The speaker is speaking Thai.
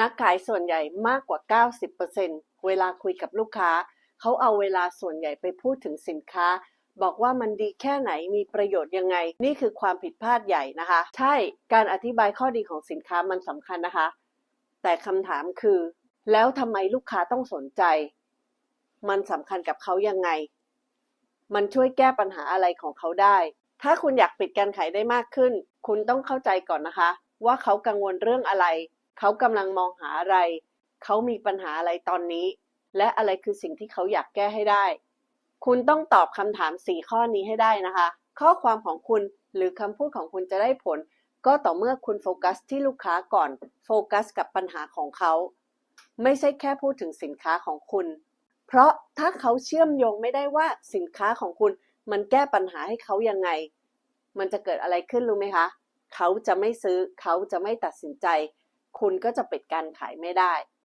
นักขายส่วนใหญ่มากกว่า 90%เวลาคุยกับลูกค้า เขาเอาเวลาส่วนใหญ่ไปพูดถึงสินค้า บอกว่ามันดีแค่ไหนมีประโยชน์ยังไง นี่คือความผิดพลาดใหญ่นะคะ ใช่การอธิบายข้อดีของสินค้ามันสำคัญนะคะ แต่คำถามคือ แล้วทำไมลูกค้าต้องสนใจ มันสำคัญกับเขายังไง มันช่วยแก้ปัญหาอะไรของเขาได้ ถ้าคุณอยากปิดการขายได้มากขึ้น คุณต้องเข้าใจก่อนนะคะ ว่าเขากังวลเรื่องอะไร เขากำลังมองหาอะไร เขามีปัญหาอะไรตอนนี้ และอะไรคือสิ่งที่เขาอยากแก้ให้ได้ คุณต้องตอบคำถาม 4 ข้อนี้ให้ได้นะคะ ข้อความของคุณหรือคำพูดของคุณจะได้ผล ก็ต่อเมื่อคุณโฟกัสที่ลูกค้าก่อน โฟกัสกับปัญหาของเขา ไม่ใช่แค่พูดถึงสินค้าของคุณ เพราะถ้าเขาเชื่อมโยงไม่ได้ว่าสินค้าของคุณมันแก้ปัญหาให้เขายังไง มันจะเกิดอะไรขึ้นรู้ไหมคะ เขาจะไม่ซื้อ เขาจะไม่ตัดสินใจ คุณก็จะปิดการขายไม่ได้